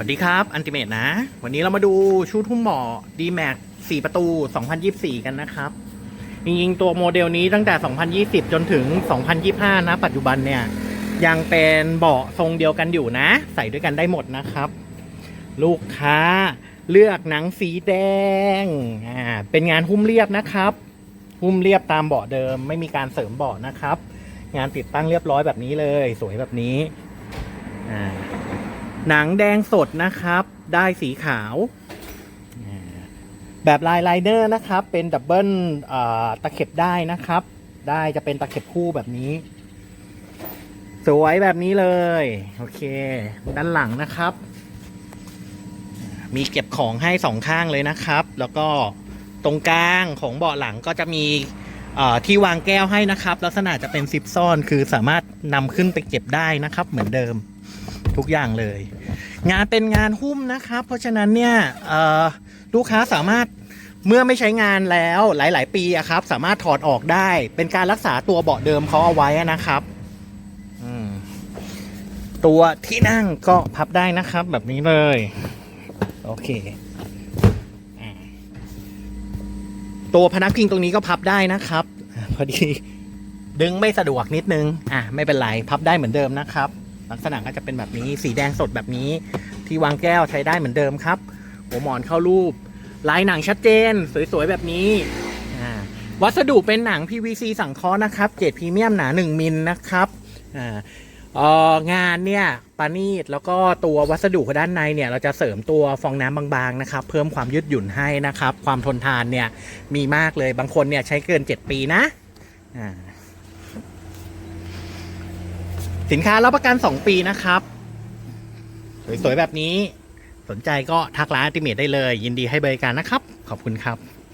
สวัสดีครับอันติเมตนะ วันนี้เรามาดูชุดหุ้มเบาะ d m a x 4 ประตู 2024 กันนะครับ จริงๆ ตัวโมเดลนี้ตั้งแต่ 2020 จนถึง 2025 นะ ปัจจุบันเนี่ย ยังเป็นเบาะทรงเดียวกันอยู่นะ ใส่ด้วยกันได้หมดนะครับ ลูกค้าเลือกหนังสีแดงอ่าเป็นงานหุ้มเรียบนะครับ หุ้มเรียบตามเบาะเดิม ไม่มีการเสริมเบาะนะครับ งานติดตั้งเรียบร้อยแบบนี้เลย สวยแบบนี้อ่า หนังแดงสดนะครับ ได้สีขาว แบบลายไลเนอร์นะครับ เป็นดับเบิลตะเข็บได้นะครับ ได้จะเป็นตะเข็บคู่แบบนี้ สวยแบบนี้เลย โอเค ด้านหลังนะครับ มีเก็บของให้สองข้างเลยนะครับ แล้วก็ตรงกลางของเบาะหลังก็จะมีที่วางแก้วให้นะครับ ลักษณะจะเป็นซิปซ่อนคือสามารถนำขึ้นไปเก็บได้นะครับ เหมือนเดิม ทุกอย่างเลย งานเป็นงานหุ้มนะครับ เพราะฉะนั้นเนี่ยลูกค้าสามารถเมื่อไม่ใช้งานแล้วหลาย ๆ ปีอะครับ สามารถถอดออกได้ เป็นการรักษาตัวเบาะเดิมเขาเอาไว้นะครับตัวที่นั่งก็พับได้นะครับ แบบนี้เลย โอเคตัวพนักพิงตรงนี้ก็พับได้นะครับ พอดีดึงไม่สะดวกนิดนึง อะ ไม่เป็นไร พับได้เหมือนเดิมนะครับ ลักษณะก็จะเป็นแบบนี้สีแดงสดแบบนี้ ที่วางแก้วใช้ได้เหมือนเดิมครับ หัวหมอนเข้ารูป ลายหนังชัดเจน สวยๆแบบนี้วัสดุเป็นหนัง PVC สังเคราะห์นะครับเกรดพรีเมียมหนา 1 มิลนะครับงานเนี่ยปานีตแล้วก็ตัววัสดุด้านในเนี่ยเราจะเสริมตัวฟองน้ำบางๆนะครับ เพิ่มความยืดหยุ่นให้นะครับ ความทนทานเนี่ยมีมากเลยบางคนเนี่ยใช้เกิน 7 ปีนะอ่า สินค้ารับประกัน 2 ปีนะครับ สวย ๆ แบบนี้ สนใจก็ทักร้านอัติเมตได้เลย ยินดีให้บริการนะครับ ขอบคุณครับ